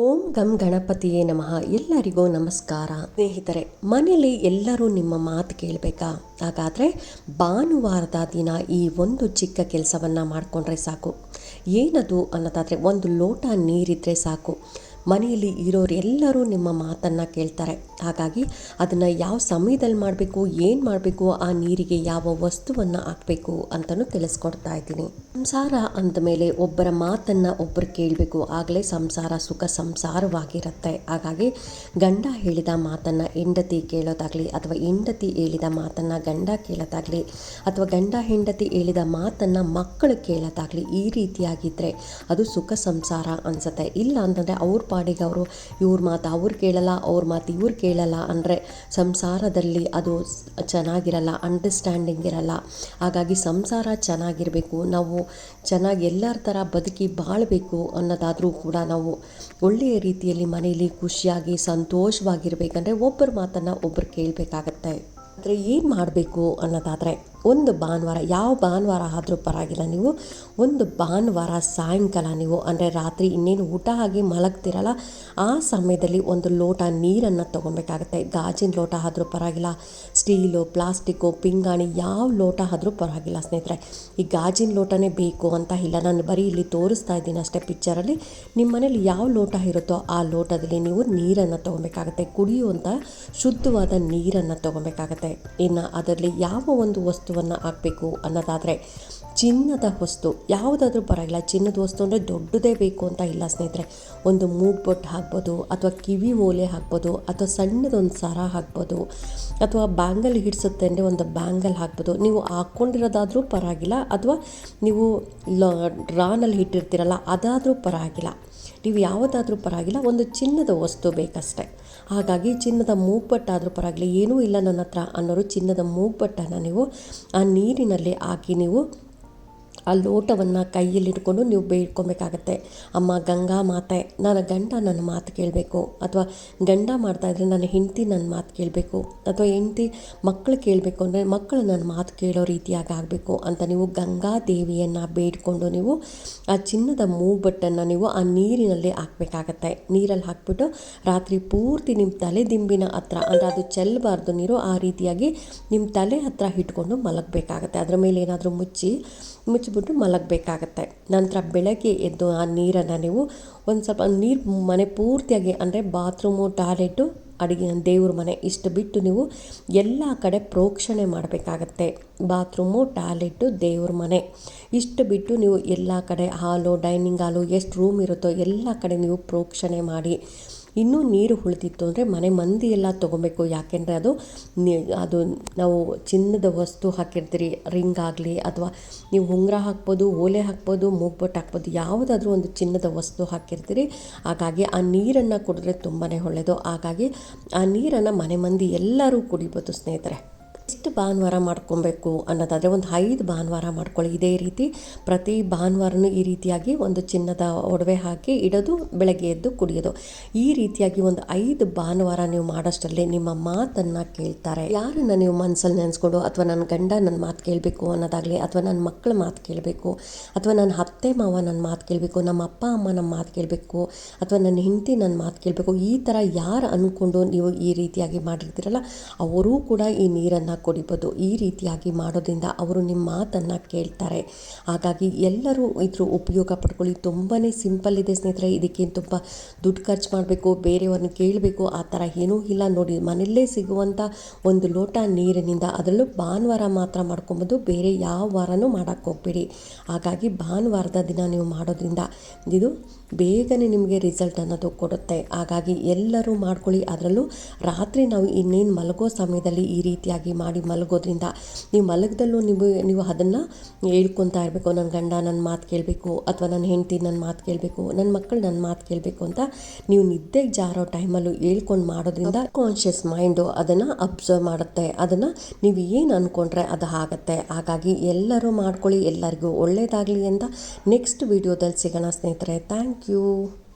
ಓಂ ಗಂ ಗಣಪತಿಯೇ ನಮಃ. ಎಲ್ಲರಿಗೂ ನಮಸ್ಕಾರ. ಸ್ನೇಹಿತರೆ ಮನೇಲಿ ಎಲ್ಲರೂ ನಿಮ್ಮ ಮಾತು ಕೇಳಬೇಕಾ? ಹಾಗಾದರೆ ಭಾನುವಾರದ ದಿನ ಈ ಒಂದು ಚಿಕ್ಕ ಕೆಲಸವನ್ನು ಮಾಡಿಕೊಂಡ್ರೆ ಸಾಕು. ಏನದು ಅನ್ನೋದಾದರೆ ಒಂದು ಲೋಟ ನೀರಿದ್ದರೆ ಸಾಕು. ಮನೆಯಲ್ಲಿ ಇರೋರು ಎಲ್ಲರೂ ನಿಮ್ಮ ಮಾತನ್ನು ಕೇಳ್ತಾರೆ. ಹಾಗಾಗಿ ಅದನ್ನು ಯಾವ ಸಮಯದಲ್ಲಿ ಮಾಡಬೇಕು, ಏನು ಮಾಡಬೇಕು, ಆ ನೀರಿಗೆ ಯಾವ ವಸ್ತುವನ್ನು ಹಾಕಬೇಕು ಅಂತಲೂ ತಿಳಿಸ್ಕೊಡ್ತಾ ಇದ್ದೀನಿ. ಸಂಸಾರ ಅಂದಮೇಲೆ ಒಬ್ಬರ ಮಾತನ್ನು ಒಬ್ಬರು ಕೇಳಬೇಕು, ಆಗಲೇ ಸಂಸಾರ ಸುಖ ಸಂಸಾರವಾಗಿರುತ್ತೆ. ಹಾಗಾಗಿ ಗಂಡ ಹೇಳಿದ ಮಾತನ್ನು ಹೆಂಡತಿ ಕೇಳೋದಾಗಲಿ ಅಥವಾ ಹೆಂಡತಿ ಹೇಳಿದ ಮಾತನ್ನು ಗಂಡ ಕೇಳೋದಾಗಲಿ ಅಥವಾ ಗಂಡ ಹೆಂಡತಿ ಹೇಳಿದ ಮಾತನ್ನು ಮಕ್ಕಳು ಕೇಳೋದಾಗಲಿ ಈ ರೀತಿಯಾಗಿದ್ದರೆ ಅದು ಸುಖ ಸಂಸಾರ ಅನಿಸುತ್ತೆ. ಇಲ್ಲ ಅಂತಂದರೆ ಅವ್ರ ಪಾಡಿಗೆ ಅವರು, ಇವ್ರ ಮಾತು ಅವ್ರು ಕೇಳಲ್ಲ, ಅವ್ರ ಮಾತು ಇವ್ರು ಕೇಳಲ್ಲ ಅಂದರೆ ಸಂಸಾರದಲ್ಲಿ ಅದು ಚೆನ್ನಾಗಿರಲ್ಲ ಅಂಡರ್ಸ್ಟ್ಯಾಂಡಿಂಗ್ ಇರಲ್ಲ. ಹಾಗಾಗಿ ಸಂಸಾರ ಚೆನ್ನಾಗಿರಬೇಕು, ನಾವು ಚೆನ್ನಾಗಿ ಎಲ್ಲರ ಥರ ಬದುಕಿ ಬಾಳಬೇಕು ಅನ್ನೋದಾದರೂ ಕೂಡ ನಾವು ಒಳ್ಳೆಯ ರೀತಿಯಲ್ಲಿ ಮನೆಯಲ್ಲಿ ಖುಷಿಯಾಗಿ ಸಂತೋಷವಾಗಿರಬೇಕಂದ್ರೆ ಒಬ್ಬರ ಮಾತನ್ನು ಒಬ್ಬರು ಕೇಳಬೇಕಾಗತ್ತೆ. ಆದರೆ ಏನು ಮಾಡಬೇಕು ಅನ್ನೋದಾದರೆ ಒಂದು ಭಾನುವಾರ, ಯಾವ ಭಾನುವಾರ ಆದರೂ ಪರವಾಗಿಲ್ಲ. ನೀವು ಒಂದು ಭಾನುವಾರ ಸಾಯಂಕಾಲ ನೀವು, ಅಂದರೆ ರಾತ್ರಿ ಇನ್ನೇನು ಊಟ ಆಗಿ ಮಲಗ್ತಿರಲ್ಲ, ಆ ಸಮಯದಲ್ಲಿ ಒಂದು ಲೋಟ ನೀರನ್ನು ತೊಗೊಬೇಕಾಗತ್ತೆ ಗಾಜಿನ ಲೋಟ ಆದರೂ ಪರವಾಗಿಲ್ಲ, ಸ್ಟೀಲು ಪ್ಲಾಸ್ಟಿಕ್ಕು ಪಿಂಗಾಣಿ, ಯಾವ ಲೋಟ ಆದರೂ ಪರವಾಗಿಲ್ಲ ಸ್ನೇಹಿತರೆ. ಈ ಗಾಜಿನ ಲೋಟನೇ ಬೇಕು ಅಂತ ಇಲ್ಲ. ನಾನು ಬರೀ ಇಲ್ಲಿ ತೋರಿಸ್ತಾ ಇದ್ದೀನಿ ಅಷ್ಟೇ ಪಿಕ್ಚರಲ್ಲಿ ನಿಮ್ಮ ಮನೇಲಿ ಯಾವ ಲೋಟ ಇರುತ್ತೋ ಆ ಲೋಟದಲ್ಲಿ ನೀವು ನೀರನ್ನು ತೊಗೊಬೇಕಾಗತ್ತೆ ಕುಡಿಯುವಂಥ ಶುದ್ಧವಾದ ನೀರನ್ನು ತೊಗೊಬೇಕಾಗತ್ತೆ ಇನ್ನು ಅದರಲ್ಲಿ ಯಾವ ಒಂದು ವಸ್ತುವನ್ನು ಹಾಕಬೇಕು ಅನ್ನೋದಾದರೆ ಚಿನ್ನದ ವಸ್ತು. ಯಾವುದಾದ್ರೂ ಪರವಾಗಿಲ್ಲ, ಚಿನ್ನದ ವಸ್ತು ಅಂದರೆ ದೊಡ್ಡದೇ ಬೇಕು ಅಂತ ಇಲ್ಲ ಸ್ನೇಹಿತರೆ. ಒಂದು ಮೂಗ್ಬೊಟ್ಟು ಹಾಕ್ಬೋದು, ಅಥವಾ ಕಿವಿ ಓಲೆ ಹಾಕ್ಬೋದು, ಅಥವಾ ಸಣ್ಣದೊಂದು ಸರ ಹಾಕ್ಬೋದು, ಅಥವಾ ಬ್ಯಾಂಗಲ್ ಹಿಡಿಸುತ್ತೆ ಅಂದರೆ ಒಂದು ಬ್ಯಾಂಗಲ್ ಹಾಕ್ಬೋದು. ನೀವು ಹಾಕ್ಕೊಂಡಿರೋದಾದರೂ ಪರವಾಗಿಲ್ಲ, ಅಥವಾ ನೀವು ಲ ಡ್ರಾನಲ್ಲಿ ಇಟ್ಟಿರ್ತೀರಲ್ಲ, ಅದಾದರೂ ಪರವಾಗಿಲ್ಲ. ನೀವು ಯಾವುದಾದ್ರೂ ಪರವಾಗಿಲ್ಲ, ಒಂದು ಚಿನ್ನದ ವಸ್ತು ಬೇಕಷ್ಟೆ. ಹಾಗಾಗಿ ಚಿನ್ನದ ಮೂಗ್ಬಟ್ಟಾದರೂ ಪರವಾಗಿಲ್ಲ, ಏನೂ ಇಲ್ಲ ನನ್ನ ಹತ್ರ ಅನ್ನೋರು ಚಿನ್ನದ ಮೂಗ್ಬಟ್ಟನ್ನು ನೀವು ಆ ನೀರಿನಲ್ಲಿ ಹಾಕಿ ನೀವು ಆ ಲೋಟವನ್ನು ಕೈಯಲ್ಲಿಟ್ಕೊಂಡು ನೀವು ಬೇಡ್ಕೊಬೇಕಾಗತ್ತೆ. ಅಮ್ಮ, ಗಂಗಾ ಮಾತೆ, ನನ್ನ ಗಂಡ ನನ್ನ ಮಾತು ಕೇಳಬೇಕು. ಅಥವಾ ಗಂಡ ಮಾಡ್ತಾಯಿದ್ರೆ ನನ್ನ ಹೆಂಡತಿ ನನ್ನ ಮಾತು ಕೇಳಬೇಕು. ಅಥವಾ ಹೆಂಡತಿ ಮಕ್ಕಳು ಕೇಳಬೇಕು ಅಂದರೆ ಮಕ್ಕಳು ನನ್ನ ಮಾತು ಕೇಳೋ ರೀತಿಯಾಗಿ ಆಗಬೇಕು ಅಂತ ನೀವು ಗಂಗಾ ದೇವಿಯನ್ನು ಬೇಡಿಕೊಂಡು ನೀವು ಆ ಚಿನ್ನದ ಮೂಬಟ್ಟನ್ನು ನೀವು ಆ ನೀರಿನಲ್ಲಿ ಹಾಕಬೇಕಾಗತ್ತೆ. ನೀರಲ್ಲಿ ಹಾಕ್ಬಿಟ್ಟು ರಾತ್ರಿ ಪೂರ್ತಿ ನಿಮ್ಮ ತಲೆ ದಿಂಬಿನ ಹತ್ರ, ಅಂದರೆ ಅದು ಚೆಲ್ಲಬಾರ್ದು ನೀರು, ಆ ರೀತಿಯಾಗಿ ನಿಮ್ಮ ತಲೆ ಹತ್ರ ಇಟ್ಕೊಂಡು ಮಲಗಬೇಕಾಗತ್ತೆ. ಅದರ ಮೇಲೆ ಏನಾದರೂ ಮುಚ್ಚಿ ಮುಚ್ಚಿ ಮುಚ್ಚಿಬಿಟ್ಟು ಮಲಗಬೇಕಾಗತ್ತೆ. ನಂತರ ಬೆಳಗ್ಗೆ ಎದ್ದು ಆ ನೀರನ್ನು ನೀವು ಒಂದು ಸ್ವಲ್ಪ ನೀರು ಮನೆ ಪೂರ್ತಿಯಾಗಿ ಅಂದರೆ ಬಾತ್ರೂಮು, ಟಾಯ್ಲೆಟು, ಅಡುಗೆ, ದೇವ್ರ ಮನೆ ಇಷ್ಟು ಬಿಟ್ಟು ನೀವು ಎಲ್ಲ ಕಡೆ ಪ್ರೋಕ್ಷಣೆ ಮಾಡಬೇಕಾಗತ್ತೆ. ಬಾತ್ರೂಮು, ಟಾಯ್ಲೆಟು, ದೇವ್ರ ಮನೆ ಇಷ್ಟು ಬಿಟ್ಟು ನೀವು ಎಲ್ಲ ಕಡೆ ಹಾಲು, ಡೈನಿಂಗ್ ಹಾಲು, ಎಷ್ಟು ರೂಮ್ ಇರುತ್ತೋ ಎಲ್ಲ ಕಡೆ ನೀವು ಪ್ರೋಕ್ಷಣೆ ಮಾಡಿ. ಇನ್ನೂ ನೀರು ಉಳಿದಿತ್ತು ಅಂದರೆ ಮನೆ ಮಂದಿ ಎಲ್ಲ ತೊಗೊಬೇಕು. ಯಾಕೆಂದರೆ ಅದು ಅದು ನಾವು ಚಿನ್ನದ ವಸ್ತು ಹಾಕಿರ್ತೀರಿ, ರಿಂಗ್ ಆಗಲಿ ಅಥವಾ ನೀವು ಉಂಗುರ ಹಾಕ್ಬೋದು, ಓಲೆ ಹಾಕ್ಬೋದು, ಮೂಗ್ಬೊಟ್ಟು ಹಾಕ್ಬೋದು, ಯಾವುದಾದ್ರೂ ಒಂದು ಚಿನ್ನದ ವಸ್ತು ಹಾಕಿರ್ತೀರಿ. ಹಾಗಾಗಿ ಆ ನೀರನ್ನು ಕುಡಿದ್ರೆ ತುಂಬಾ ಒಳ್ಳೆಯದು ಹಾಗಾಗಿ ಆ ನೀರನ್ನು ಮನೆ ಮಂದಿ ಎಲ್ಲರೂ ಕುಡಿಬೋದು ಸ್ನೇಹಿತರೆ. ಎಷ್ಟು ಭಾನುವಾರ ಮಾಡ್ಕೊಬೇಕು ಅನ್ನೋದಾದರೆ ಒಂದು ಐದು ಭಾನುವಾರ ಮಾಡ್ಕೊಳ್ಳಿ. ಇದೇ ರೀತಿ ಪ್ರತಿ ಭಾನುವಾರನೂ ಈ ರೀತಿಯಾಗಿ ಒಂದು ಚಿನ್ನದ ಒಡವೆ ಹಾಕಿ ಇಡೋದು, ಬೆಳಗ್ಗೆ ಎದ್ದು ಕುಡಿಯೋದು. ಈ ರೀತಿಯಾಗಿ ಒಂದು ಐದು ಭಾನುವಾರ ನೀವು ಮಾಡೋಷ್ಟರಲ್ಲಿ ನಿಮ್ಮ ಮಾತನ್ನು ಕೇಳ್ತಾರೆ. ಯಾರನ್ನು ನೀವು ಮನಸ್ಸಲ್ಲಿ ನೆನೆಸ್ಕೊಂಡು ಅಥವಾ ನನ್ನ ಗಂಡ ನನ್ನ ಮಾತು ಕೇಳಬೇಕು ಅನ್ನೋದಾಗಲಿ ಅಥವಾ ನನ್ನ ಮಕ್ಕಳ ಮಾತು ಕೇಳಬೇಕು ಅಥವಾ ನನ್ನ ಅತ್ತೆ ಮಾವ ನನ್ನ ಮಾತು ಕೇಳಬೇಕು, ನಮ್ಮ ಅಪ್ಪ ಅಮ್ಮ ನಮ್ಮ ಮಾತು ಕೇಳಬೇಕು ಅಥವಾ ನನ್ನ ಹೆಂಡತಿ ನನ್ನ ಮಾತು ಕೇಳಬೇಕು, ಈ ಥರ ಯಾರು ಅಂದ್ಕೊಂಡು ನೀವು ಈ ರೀತಿಯಾಗಿ ಮಾಡಿರ್ತೀರಲ್ಲ, ಅವರೂ ಕೂಡ ಈ ನೀರನ್ನು ಕುಡಿಬೋದು. ಈ ರೀತಿಯಾಗಿ ಮಾಡೋದ್ರಿಂದ ಅವರು ನಿಮ್ಮ ಮಾತನ್ನು ಕೇಳ್ತಾರೆ. ಹಾಗಾಗಿ ಎಲ್ಲರೂ ಇದ್ರ ಉಪಯೋಗ ಪಡ್ಕೊಳ್ಳಿ. ತುಂಬಾ ಸಿಂಪಲ್ ಇದೆ ಸ್ನೇಹಿತರೆ ಇದಕ್ಕೇನು ತುಂಬ ದುಡ್ಡು ಖರ್ಚು ಮಾಡಬೇಕು, ಬೇರೆಯವ್ರನ್ನ ಕೇಳಬೇಕು, ಆ ಥರ ಏನೂ ಇಲ್ಲ. ನೋಡಿ, ಮನೆಯಲ್ಲೇ ಸಿಗುವಂಥ ಒಂದು ಲೋಟ ನೀರಿನಿಂದ ಅದರಲ್ಲೂ ಭಾನುವಾರ ಮಾತ್ರ ಮಾಡ್ಕೊಬೋದು, ಬೇರೆ ಯಾವ ವಾರನೂ ಮಾಡೋಕ್ಕೆ ಹೋಗ್ಬೇಡಿ. ಹಾಗಾಗಿ ಭಾನುವಾರದ ದಿನ ನೀವು ಮಾಡೋದ್ರಿಂದ ಇದು ಬೇಗನೆ ನಿಮಗೆ ರಿಸಲ್ಟ್ ಅನ್ನೋದು ಕೊಡುತ್ತೆ. ಹಾಗಾಗಿ ಎಲ್ಲರೂ ಮಾಡ್ಕೊಳ್ಳಿ. ಅದರಲ್ಲೂ ರಾತ್ರಿ ನಾವು ಇನ್ನೇನು ಮಲಗೋ ಸಮಯದಲ್ಲಿ ಈ ರೀತಿಯಾಗಿ ಮಾಡಿ ಮಲಗೋದ್ರಿಂದ ನೀವು ಮಲಗದಲ್ಲೂ ನೀವು ನೀವು ಅದನ್ನು ಹೇಳ್ಕೊತಾ ಇರಬೇಕು. ನನ್ನ ಗಂಡ ನನ್ನ ಮಾತು ಕೇಳಬೇಕು ಅಥವಾ ನನ್ನ ಹೆಂಡತಿ ನನ್ನ ಮಾತು ಕೇಳಬೇಕು ನನ್ನ ಮಕ್ಕಳು ನನ್ನ ಮಾತು ಕೇಳಬೇಕು ಅಂತ ನೀವು ನಿದ್ದೆಗೆ ಜಾರೋ ಟೈಮಲ್ಲೂ ಹೇಳ್ಕೊಂಡು ಮಾಡೋದ್ರಿಂದ ಕಾನ್ಷಿಯಸ್ ಮೈಂಡು ಅದನ್ನು ಅಬ್ಸರ್ವ್ ಮಾಡುತ್ತೆ. ಅದನ್ನು ನೀವು ಏನು ಅಂದ್ಕೊಂಡ್ರೆ ಅದು ಆಗುತ್ತೆ. ಹಾಗಾಗಿ ಎಲ್ಲರೂ ಮಾಡ್ಕೊಳ್ಳಿ. ಎಲ್ಲರಿಗೂ ಒಳ್ಳೆಯದಾಗಲಿ ಅಂತ ನೆಕ್ಸ್ಟ್ ವಿಡಿಯೋದಲ್ಲಿ ಸಿಗೋಣ ಸ್ನೇಹಿತರೆ. Thank Thank you.